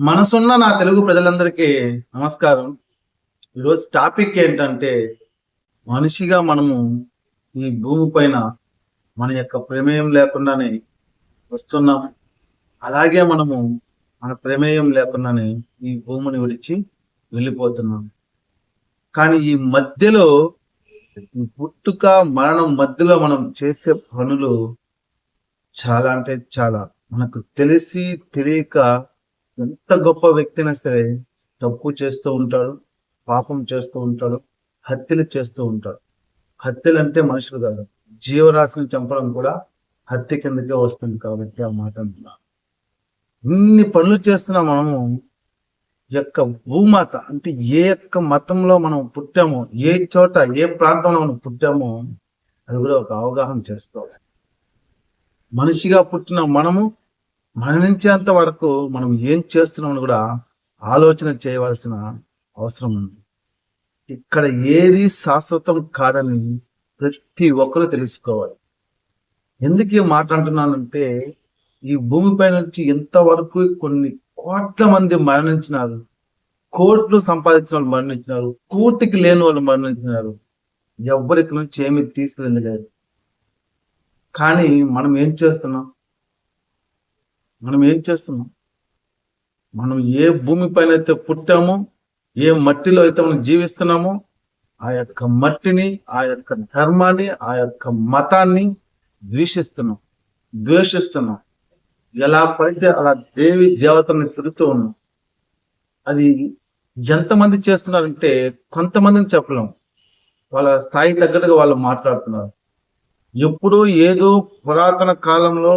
మనసున్న నా తెలుగు ప్రజలందరికీ నమస్కారం. ఈరోజు టాపిక్ ఏంటంటే మనిషిగా మనము ఈ భూమి పైన మన యొక్క ప్రమేయం లేకుండానే వస్తున్నాం. అలాగే మనము మన ప్రమేయం లేకుండానే ఈ భూమిని విడిచి వెళ్ళిపోతున్నాం. కానీ ఈ మధ్యలో పుట్టుక మరణం మధ్యలో మనం చేసే పనులు చాలా అంటే చాలా. మనకు తెలిసి తెలియక ఎంత గొప్ప వ్యక్తినా సరే తప్పు చేస్తూ ఉంటాడు పాపం చేస్తూ ఉంటాడు హత్యలు చేస్తూ ఉంటాడు. హత్యలు అంటే మనుషులు కాదు. జీవరాశిని చంపడం కూడా హత్య కిందకే వస్తుంది కాబట్టి ఆ మాట ఇన్ని పనులు చేస్తున్న మనము యొక్క భూమాత అంటే ఏ యొక్క మతంలో మనం పుట్టామో ఏ చోట ఏ ప్రాంతంలో మనం పుట్టామో అది కూడా ఒక అవగాహన చేసుకోవాలి మనిషిగా పుట్టిన మనము మరణించేంత వరకు మనం ఏం చేస్తున్నామని కూడా ఆలోచన చేయవలసిన అవసరం ఉంది. ఇక్కడ ఏది శాశ్వతం కాదని ప్రతి ఒక్కరూ తెలుసుకోవాలి. ఎందుకు ఈ ఈ భూమిపై నుంచి ఇంతవరకు కొన్ని కోట్ల మంది మరణించినారు. కోట్లు సంపాదించిన వాళ్ళు మరణించినారు. కోటికి లేని వాళ్ళు మరణించినారు. ఎవ్వరికి నుంచి ఏమి తీసుకురండి లేదు కానీ మనం ఏం చేస్తున్నాం? మనం ఏం చేస్తున్నాం? మనం ఏ భూమి పైన అయితే పుట్టామో ఏ మట్టిలో అయితే మనం జీవిస్తున్నామో ఆ యొక్క మట్టిని ఆ యొక్క ధర్మాన్ని ఆ యొక్క మతాన్ని ద్వేషిస్తున్నాం. ద్వేషిస్తున్నాం. ఎలా పడితే అలా దేవి దేవతల్ని తిరుగుతూ ఉన్నాం. అది ఎంతమంది చేస్తున్నారంటే కొంతమందిని చెప్పలేము వాళ్ళ స్థాయి తగ్గట్టుగా వాళ్ళు మాట్లాడుతున్నారు. ఎప్పుడు ఏదో పురాతన కాలంలో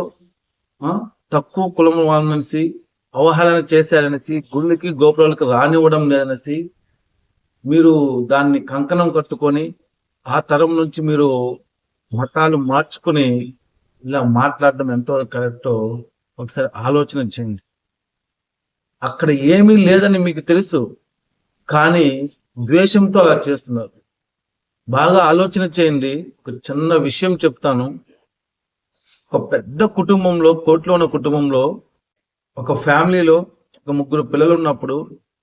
తక్కువ కులం వాళ్ళనేసి అవహేళన చేశారనేసి గుళ్ళకి గోపురాలకు రానివ్వడం లేదనేసి మీరు దాన్ని కంకణం కట్టుకొని ఆ తరం నుంచి మీరు మతాలు మార్చుకుని ఇలా మాట్లాడడం ఎంతవరకు కరెక్టో ఒకసారి ఆలోచన చేయండి. అక్కడ ఏమీ లేదని మీకు తెలుసు కానీ ద్వేషంతో అలా చేస్తున్నారు. బాగా ఆలోచన చేయండి. ఒక చిన్న విషయం చెప్తాను. ఒక పెద్ద కుటుంబంలో కోట్లో ఉన్న కుటుంబంలో ఒక ఫ్యామిలీలో ఒక ముగ్గురు పిల్లలు ఉన్నప్పుడు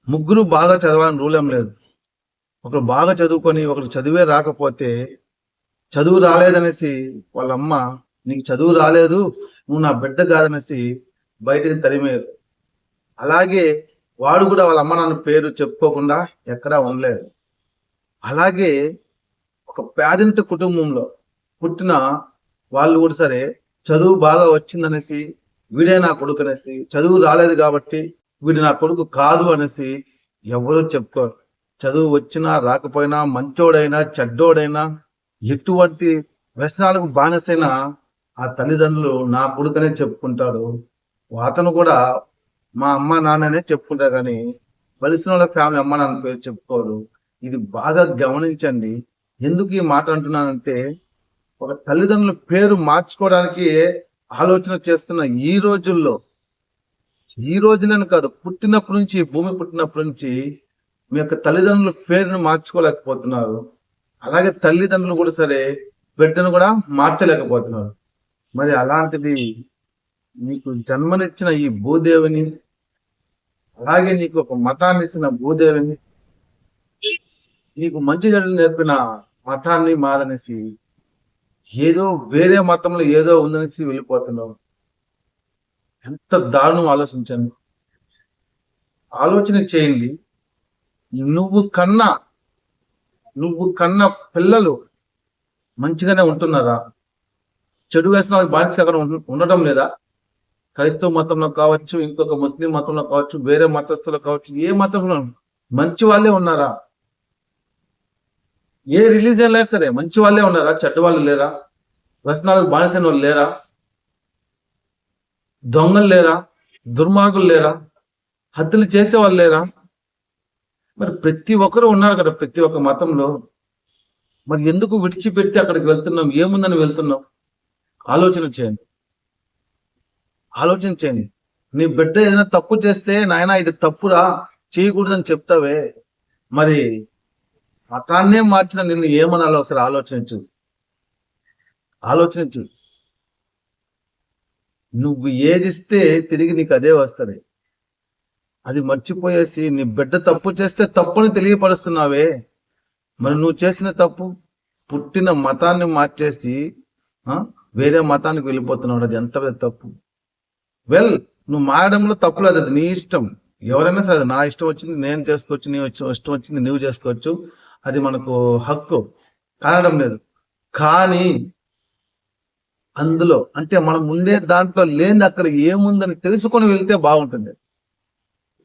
ముగ్గురు బాగా చదవాలని రూల్ ఏం లేదు. ఒకరు బాగా చదువుకొని ఒకరు చదివే రాకపోతే చదువు రాలేదనేసి వాళ్ళ అమ్మ నీకు చదువు రాలేదు నువ్వు నా బిడ్డ కాదనేసి బయటికి తరిమేరు అలాగే వాడు కూడా వాళ్ళ అమ్మ నాన్న పేరు చెప్పుకోకుండా ఎక్కడా ఉండలేడు. అలాగే ఒక పేదింటి కుటుంబంలో పుట్టిన వాళ్ళు కూడా సరే చదువు బాగా వచ్చిందనేసి వీడే నా కొడుకు అనేసి చదువు రాలేదు కాబట్టి వీడు నా కొడుకు కాదు అనేసి ఎవరు చెప్పుకోరు. చదువు వచ్చినా రాకపోయినా మంచోడైనా చెడ్డోడైనా ఎటువంటి వ్యసనాలకు బానిసైనా ఆ తల్లిదండ్రులు నా కొడుకనే చెప్పుకుంటాడు అతను కూడా మా అమ్మ నాన్ననే చెప్పుకుంటారు కానీ కలిసిన వాళ్ళ ఫ్యామిలీ అమ్మ నాన్న పేరు చెప్పుకోరు. ఇది బాగా గమనించండి. ఎందుకు ఈ మాట అంటున్నానంటే ఒక తల్లిదండ్రుల పేరు మార్చుకోవడానికి ఆలోచన చేస్తున్న ఈ రోజుల్లో ఈ రోజులను కాదు పుట్టినప్పటి నుంచి భూమి పుట్టినప్పటి నుంచి మీ యొక్క తల్లిదండ్రుల పేరును మార్చుకోలేకపోతున్నారు. అలాగే తల్లిదండ్రులు కూడా సరే బిడ్డను కూడా మార్చలేకపోతున్నారు. మరి అలాంటిది నీకు జన్మనిచ్చిన ఈ భూదేవిని అలాగే నీకు ఒక మతాన్ని ఇచ్చిన భూదేవిని నీకు మంచి చెడులు నేర్పిన మతాన్ని మాదనేసి ఏదో వేరే మతంలో ఏదో ఉందనేసి వెళ్ళిపోతున్నావు. ఎంత దారుణం ఆలోచించండి ఆలోచన చేయండి. నువ్వు కన్నా నువ్వు కన్న పిల్లలు మంచిగానే ఉంటున్నారా? చెడు వ్యసనాలకు బానిస అక్కడ ఉండటం లేదా? క్రైస్తవ మతంలో కావచ్చు ఇంకొక ముస్లిం మతంలో కావచ్చు వేరే మతస్థులు కావచ్చు ఏ మతంలో మంచి వాళ్ళే ఉన్నారా? ఏ రిలీజియన్ లేదు సరే మంచి వాళ్ళే ఉన్నారా? చెడ్డ వాళ్ళు లేరా? వ్యసనాలకు బానిసైన వాళ్ళు లేరా? దొంగలు లేరా? దుర్మార్గులు లేరా? హత్యలు చేసే వాళ్ళు లేరా? మరి ప్రతి ఒక్కరు ఉన్నారు కదా ప్రతి ఒక్క మతంలో. మరి ఎందుకు విడిచిపెట్టి అక్కడికి వెళ్తున్నాం? ఏముందని వెళ్తున్నాం? ఆలోచన చేయండి. ఆలోచన చేయండి. నీ బిడ్డ ఏదైనా తప్పు చేస్తే నాయన ఇది తప్పురా చేయకూడదని చెప్తావే. మరి మతాన్నే మార్చిన నిన్ను ఏమనాలో ఒకసారి ఆలోచించు. ఆలోచించు. నువ్వు ఏదిస్తే తిరిగి నీకు అదే వస్తుంది. అది మర్చిపోయేసి నీ బిడ్డ తప్పు చేస్తే తప్పుని తెలియపరుస్తున్నావే. మరి నువ్వు చేసిన తప్పు పుట్టిన మతాన్ని మార్చేసి ఆ, వేరే మతానికి వెళ్ళిపోతున్నావు. అది ఎంత తప్పు. వెల్ నువ్వు మారడంలో తప్పులేదు అది నీ ఇష్టం. ఎవరైనా సరే నా ఇష్టం వచ్చింది నేను చేసుకోవచ్చు నీ ఇష్టం వచ్చింది నువ్వు చేసుకోవచ్చు. అది మనకు హక్కు. కానడం లేదు. కానీ అందులో అంటే మనం ఉండే దాంట్లో లేని అక్కడ ఏముందని తెలుసుకొని వెళ్తే బాగుంటుంది.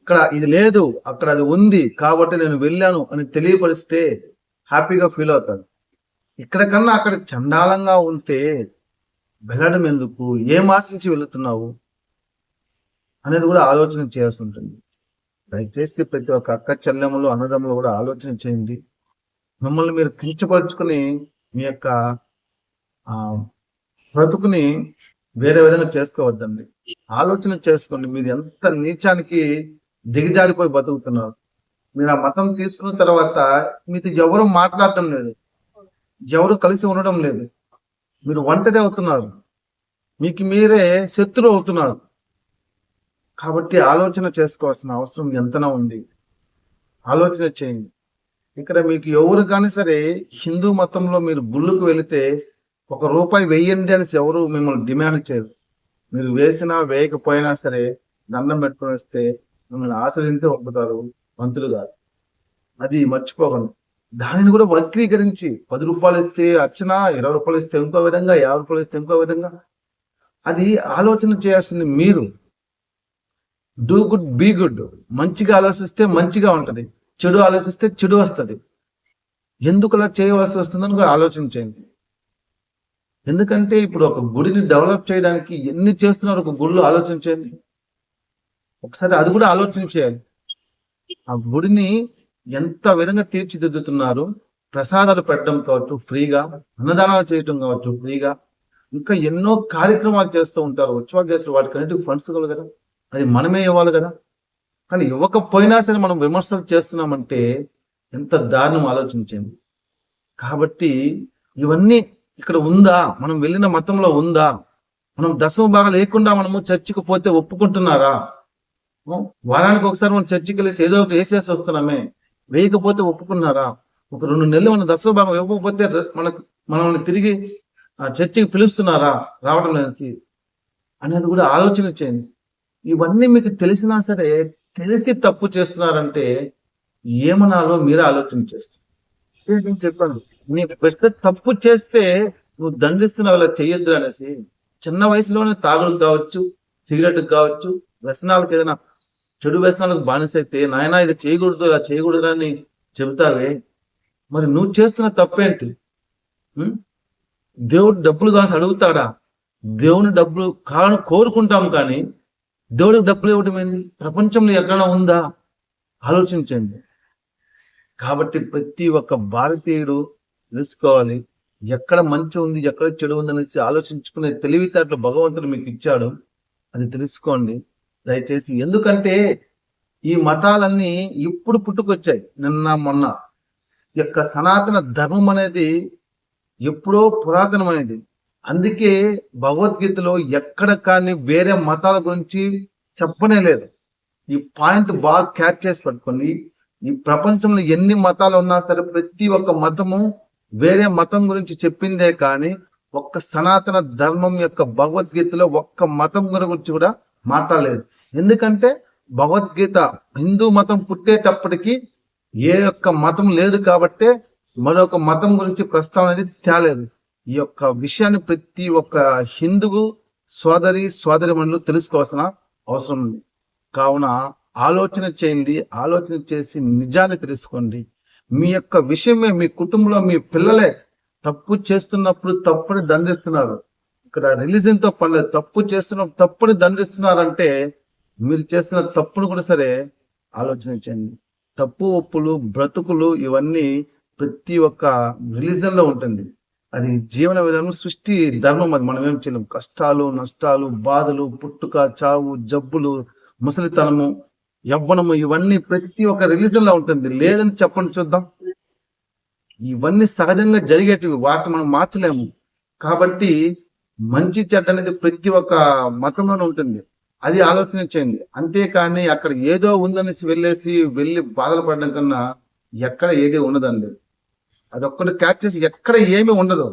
ఇక్కడ ఇది లేదు అక్కడ అది ఉంది కాబట్టి నేను వెళ్ళాను అని తెలియపరిస్తే హ్యాపీగా ఫీల్ అవుతాను. ఇక్కడ కన్నా అక్కడ చండాలంగా ఉంటే వెళ్ళడం ఎందుకు? ఏం ఆశించి వెళుతున్నావు? అనేది కూడా ఆలోచన చేయాల్సి ఉంటుంది. దయచేసి ప్రతి ఒక్క అక్క చెల్లెములు అన్నదమ్ములు కూడా ఆలోచన చేయండి. మిమ్మల్ని మీరు కించపరుచుకుని మీ యొక్క ఆ బ్రతుకుని వేరే విధంగా చేసుకోవద్దండి. ఆలోచన చేసుకోండి. మీరు ఎంత నీచానికి దిగజారిపోయి బతుకుతున్నారు. మీరు ఆ మతం తీసుకున్న తర్వాత మీతో ఎవరు మాట్లాడటం లేదు. ఎవరు కలిసి ఉండడం లేదు. మీరు ఒంటరి అవుతున్నారు. మీకు మీరే శత్రువు అవుతున్నారు. కాబట్టి ఆలోచన చేసుకోవాల్సిన అవసరం ఎంతనా ఉంది. ఆలోచన చేయండి. ఇక్కడ మీకు ఎవరు కానీ సరే హిందూ మతంలో మీరు గుళ్ళకు వెళితే ఒక రూపాయి వేయండి అనేసి ఎవరు మిమ్మల్ని డిమాండ్ చేయరు. మీరు వేసినా వేయకపోయినా సరే దండం పెట్టుకుని వస్తే మిమ్మల్ని ఆశ్రయించే ఒప్పుతారు మంత్రులు గారు. అది మర్చిపోకండి. దానిని కూడా వక్రీకరించి పది రూపాయలు ఇస్తే అర్చన ఇరవై రూపాయలు ఇస్తే ఇంకో విధంగా యాభై రూపాయలు ఇస్తే ఇంకో విధంగా. అది ఆలోచన చేయాల్సింది మీరు. డూ గుడ్ బీ గుడ్ మంచిగా ఆలోచిస్తే మంచిగా ఉంటుంది. చెడు ఆలోచిస్తే చెడు వస్తుంది. ఎందుకు అలా చేయవలసి వస్తుందని కూడా ఆలోచించండి. ఎందుకంటే ఇప్పుడు ఒక గుడిని డెవలప్ చేయడానికి ఎన్ని చేస్తున్నారు ఒక గుడిలో ఆలోచించండి. ఒకసారి అది కూడా ఆలోచన చేయాలి ఆ గుడిని ఎంత విధంగా తీర్చిదిద్దుతున్నారు ప్రసాదాలు పెట్టడం కావచ్చు ఫ్రీగా అన్నదానాలు చేయటం కావచ్చు ఫ్రీగా ఇంకా ఎన్నో కార్యక్రమాలు చేస్తూ ఉంటారు. ఉత్సవాలు చేస్తారు వాటికన్నిటికి ఫండ్స్ కదా. అది మనమే ఇవ్వాలి కదా. కానీ ఇవ్వకపోయినా సరే మనం విమర్శలు చేస్తున్నామంటే ఎంత దారుణం ఆలోచించండి కాబట్టి ఇవన్నీ ఇక్కడ ఉందా? మనం వెళ్ళిన మతంలో ఉందా? మనం దశమ భాగం లేకుండా మనము చర్చికి పోతే ఒప్పుకుంటున్నారా? వారానికి ఒకసారి మనం చర్చికి వెళ్ళేసి ఏదో ఒకటి వేసేసి వస్తున్నామే. వేయకపోతే ఒప్పుకున్నారా? ఒక రెండు నెలలు మన దశమ భాగం ఇవ్వకపోతే మనకు మనల్ని తిరిగి ఆ చర్చికి పిలుస్తున్నారా? రావడం లేసి అనేది కూడా ఆలోచన చేయండి. ఇవన్నీ మీకు తెలిసినా సరే తెలిసి తప్పు చేస్తున్నారంటే ఏమనాలో మీరే ఆలోచన చేస్తారు. నేను చెప్పాను. నీ బిడ్డ తప్పు చేస్తే నువ్వు దండిస్తున్నావు ఇలా చెయ్యొద్దు అనేసి. చిన్న వయసులోనే తాగుడు కావచ్చు సిగరెట్ కావచ్చు వ్యసనాలకు ఏదైనా చెడు వ్యసనాలకు బానిసైతే నాయన ఇది చేయకూడదు ఇలా చేయకూడదు అని చెబుతావే. మరి నువ్వు చేస్తున్న తప్పేంటి? దేవుడు డబ్బులు కాసి అడుగుతాడా? దేవుని డబ్బులు కావాలని కోరుకుంటాం కానీ దేవుడికి డబ్బులు ఇవ్వటమైంది ప్రపంచంలో ఎక్కడ ఉందా? ఆలోచించండి. కాబట్టి ప్రతి ఒక్క భారతీయుడు తెలుసుకోవాలి ఎక్కడ మంచి ఉంది ఎక్కడ చెడు ఉంది అనేసి ఆలోచించుకునే తెలివితేటలు భగవంతుడు మీకు ఇచ్చాడు. అది తెలుసుకోండి. దయచేసి ఎందుకంటే ఈ మతాలన్నీ ఇప్పుడు పుట్టుకొచ్చాయి. నిన్న మొన్న. యొక్క సనాతన ధర్మం అనేది ఎప్పుడో పురాతనమైనది. అందుకే భగవద్గీతలో ఎక్కడ కానీ వేరే మతాల గురించి చెప్పనే లేదు. ఈ పాయింట్ బాగా క్యాచ్ చేసి పట్టుకోండి ఈ ప్రపంచంలో ఎన్ని మతాలు ఉన్నా సరే ప్రతి ఒక్క మతము వేరే మతం గురించి చెప్పిందే కానీ ఒక్క సనాతన ధర్మం యొక్క భగవద్గీతలో ఒక్క మతం గురించి కూడా మాట్లాడలేదు. ఎందుకంటే భగవద్గీత హిందూ మతం పుట్టేటప్పటికి ఏ యొక్క మతం లేదు కాబట్టే మరొక మతం గురించి ప్రస్తావన అనేది తేలేదు. ఈ యొక్క విషయాన్ని ప్రతి ఒక్క హిందువు సోదరి సోదరి తెలుసుకోవాల్సిన అవసరం ఉంది. కావున ఆలోచన చేయండి ఆలోచన చేసి నిజాన్ని తెలుసుకోండి. మీ యొక్క విషయమే మీ కుటుంబంలో మీ పిల్లలే తప్పు చేస్తున్నప్పుడు తప్పుని దండిస్తున్నారు. ఇక్కడ రిలీజన్తో పనిలేదు. తప్పు చేస్తున్నప్పుడు తప్పుని దండిస్తున్నారంటే మీరు చేస్తున్న తప్పును కూడా సరే ఆలోచన చేయండి. తప్పు ఒప్పులు బ్రతుకులు ఇవన్నీ ప్రతి ఒక్క రిలీజన్లో ఉంటుంది. అది జీవన విధానం సృష్టి ధర్మం అది. మనం ఏం చేయలేం. కష్టాలు నష్టాలు బాధలు పుట్టుక చావు జబ్బులు ముసలితనము యవ్వనము ఇవన్నీ ప్రతి ఒక్క రిలీజన్లో ఉంటుంది. లేదని చెప్పండి చూద్దాం. ఇవన్నీ సహజంగా జరిగేటివి. వాటిని మనం మార్చలేము. కాబట్టి మంచి చెడ్డ అనేది ప్రతి ఒక్క మతంలోనే ఉంటుంది. అది ఆలోచన చేయండి. అంతేకాని అక్కడ ఏదో ఉందనేసి వెళ్ళేసి వెళ్ళి బాధలు పడడం కన్నా ఎక్కడ ఏది ఉండదండి. అది ఒక్కటి క్యాచ్ చేసి ఎక్కడ ఏమీ ఉండదు.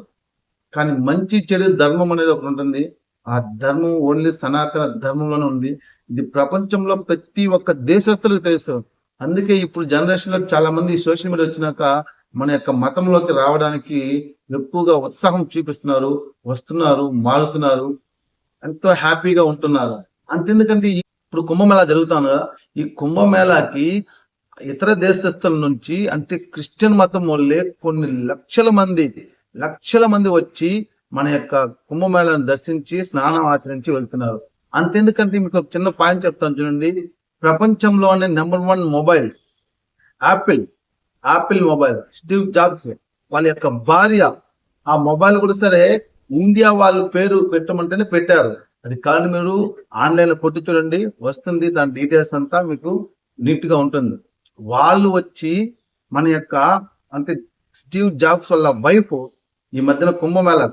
కానీ మంచి చెడు ధర్మం అనేది ఒకటి ఉంటుంది. ఆ ధర్మం ఓన్లీ సనాతన ధర్మంలోనే ఉంది. ఇది ప్రపంచంలో ప్రతి ఒక్క దేశస్తులకు తెలుసు. అందుకే ఇప్పుడు జనరేషన్లో చాలా మంది సోషల్ మీడియా వచ్చినాక మన యొక్క మతంలోకి రావడానికి ఎక్కువగా ఉత్సాహం చూపిస్తున్నారు వస్తున్నారు మారుతున్నారు. ఎంతో హ్యాపీగా ఉంటున్నారు. అంతెందుకంటే ఇప్పుడు కుంభమేళా జరుగుతాను కదా ఈ కుంభమేళాకి ఇతర దేశస్థుల నుంచి అంటే క్రిస్టియన్ మతం వల్లే కొన్ని లక్షల మంది లక్షల మంది వచ్చి మన యొక్క కుంభమేళాను దర్శించి స్నానం ఆచరించి వెళ్తున్నారు. అంతెందుకంటే మీకు ఒక చిన్న పాయింట్ చెప్తాను చూడండి. ప్రపంచంలోనే number one mobile Apple Apple mobile Steve Jobs వాళ్ళ యొక్క భార్య ఆ మొబైల్ కూడా సరే ఇండియా వాళ్ళు పేరు పెట్టమంటేనే పెట్టారు. అది కానీ మీరు ఆన్లైన్ కొట్టి చూడండి వస్తుంది దాని డీటెయిల్స్ అంతా మీకు నీట్గా ఉంటుంది. వాళ్ళు వచ్చి మన యొక్క అంటే స్టీవ్ జాబ్స్ వాళ్ళ వైఫ్ ఈ మధ్యన కుంభమేళ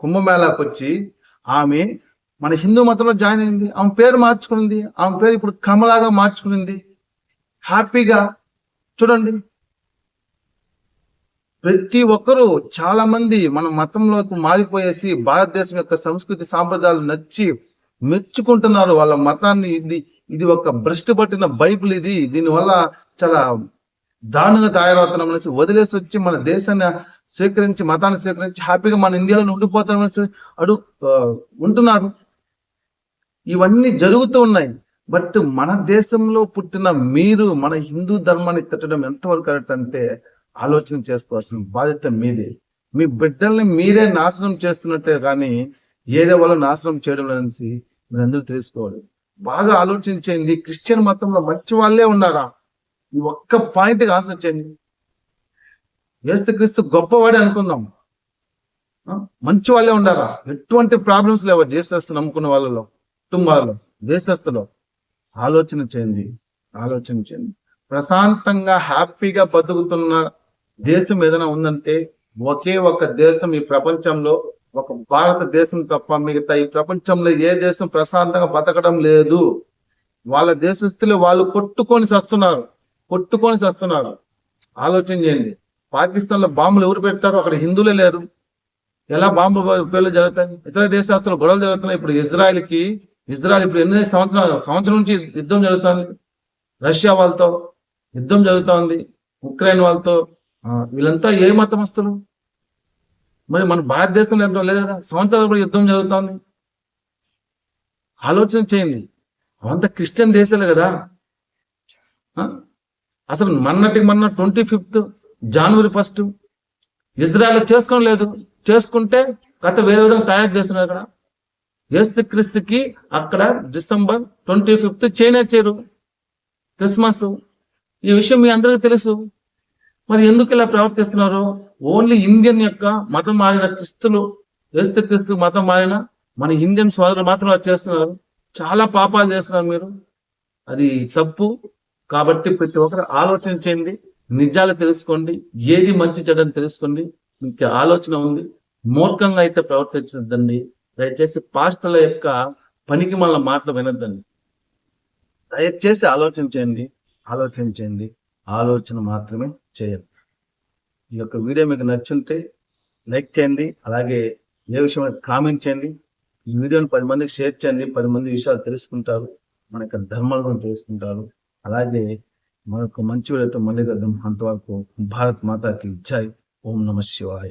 కుంభమేళాకు వచ్చి ఆమె మన హిందూ మతంలో జాయిన్ అయింది. ఆమె పేరు మార్చుకునింది. ఆమె పేరు ఇప్పుడు కమలాగా మార్చుకునింది. హ్యాపీగా చూడండి. ప్రతి ఒక్కరూ చాలా మంది మన మతంలోకి మారిపోయేసి భారతదేశం యొక్క సంస్కృతి సాంప్రదాయాలు నచ్చి మెచ్చుకుంటున్నారు. వాళ్ళ మతాన్ని ఇది ఇది ఒక భ్రష్టు పట్టిన బైబిల్ ఇది. దీనివల్ల చాలా దారుణంగా తయారవుతున్నాం అనేసి వదిలేసి వచ్చి మన దేశాన్ని స్వీకరించి మతాన్ని స్వీకరించి హ్యాపీగా మన ఇండియాలో ఉండిపోతాం అనేసి అడు ఉంటున్నారు. ఇవన్నీ జరుగుతూ ఉన్నాయి. బట్ మన దేశంలో పుట్టిన మీరు మన హిందూ ధర్మాన్ని తిట్టడం ఎంతవరకు కరెక్ట్ అంటే ఆలోచన చేసుకోవాల్సిన బాధ్యత మీదే. మీ బిడ్డల్ని మీరే నాశనం చేస్తున్నట్టే కానీ ఏదే వాళ్ళు నాశనం చేయడం లేదనేసి మీరందరూ తెలుసుకోవాలి. బాగా ఆలోచించింది. క్రిస్టియన్ మతంలో మంచి వాళ్ళే ఉన్నారా? ఈ ఒక్క పాయింట్ ఆన్సర్ చేయండి. క్రీస్తు గొప్పవాడే అనుకుందాం. మంచి వాళ్ళే ఉండారా ఎటువంటి ప్రాబ్లమ్స్ లేవు దేశస్తు నమ్ముకున్న వాళ్ళలో కుటుంబాలలో దేశస్థలో ఆలోచన చేయండి. ఆలోచన చేయండి. ప్రశాంతంగా హ్యాపీగా బతుకుతున్న దేశం ఏదైనా ఉందంటే ఒకే ఒక దేశం ఈ ప్రపంచంలో ఒక భారతదేశం తప్ప మిగతా ఈ ప్రపంచంలో ఏ దేశం ప్రశాంతంగా బతకడం లేదు. వాళ్ళ దేశస్తులు వాళ్ళు కొట్టుకొని సస్తున్నారు కొట్టుకొని సస్తున్నారు ఆలోచన చేయండి. పాకిస్తాన్లో బాంబులు ఎవరు పెడతారు? అక్కడ హిందువులే లేరు. ఎలా బాంబు పేర్లు జరుగుతాయి? ఇతర దేశాస్తులు గొడవలు జరుగుతున్నాయి. ఇప్పుడు ఇజ్రాయెల్కి ఇజ్రాయెల్ ఇప్పుడు ఎన్ని సంవత్సరాలు సంవత్సరం నుంచి యుద్ధం జరుగుతుంది. రష్యా వాళ్ళతో యుద్ధం జరుగుతోంది. ఉక్రెయిన్ వాళ్ళతో. వీళ్ళంతా ఏ మతమస్తులు? మరి మన భారతదేశంలో ఏంటో లేదు కదా సంవత్సరాలు కూడా యుద్ధం జరుగుతోంది. ఆలోచన చేయండి. అవంతా క్రిస్టియన్ దేశాలే కదా. అసలు మొన్నటికి మొన్న twenty fifth January first Israel చేసుకోవడం లేదు. చేసుకుంటే కథ వేరే విధంగా తయారు చేస్తున్నారు అక్కడ. ఏస్తు క్రిస్తుకి అక్కడ డిసెంబర్ ట్వంటీ ఫిఫ్త్ చేయనిచ్చారు క్రిస్మస్. ఈ విషయం మీ అందరికీ తెలుసు. మరి ఎందుకు ఇలా ప్రవర్తిస్తున్నారు? ఓన్లీ ఇండియన్ యొక్క మతం మారిన క్రిస్తులు ఏస్తు క్రిస్తు మతం మారిన మన ఇండియన్ సోదరులు మాత్రం చేస్తున్నారు. చాలా పాపాలు చేస్తున్నారు మీరు. అది తప్పు. కాబట్టి ప్రతి ఒక్కరు ఆలోచన చేయండి. నిజాలు తెలుసుకోండి. ఏది మంచి చెడని తెలుసుకోండి. మీకు ఆలోచన ఉంది. మూర్ఖంగా అయితే ప్రవర్తించద్దండి. దయచేసి పాస్టర్ల యొక్క పనికి మళ్ళీ మాటలు వినద్దండి. దయచేసి ఆలోచన చేయండి. ఆలోచన చేయండి. ఆలోచన మాత్రమే చేయండి. ఈ యొక్క వీడియో మీకు నచ్చుంటే లైక్ చేయండి అలాగే ఏ విషయం కామెంట్ చేయండి. ఈ వీడియోని పది మందికి షేర్ చేయండి పది మంది విషయాలు తెలుసుకుంటారు మన యొక్క ధర్మాల గురించి తెలుసుకుంటారు. అలాగే మనకు మంచి వీడియోతో మళ్ళీ కలుద్దాం. అంతవరకు భారత్ మాతాకి జై. ఓం నమ శివాయ.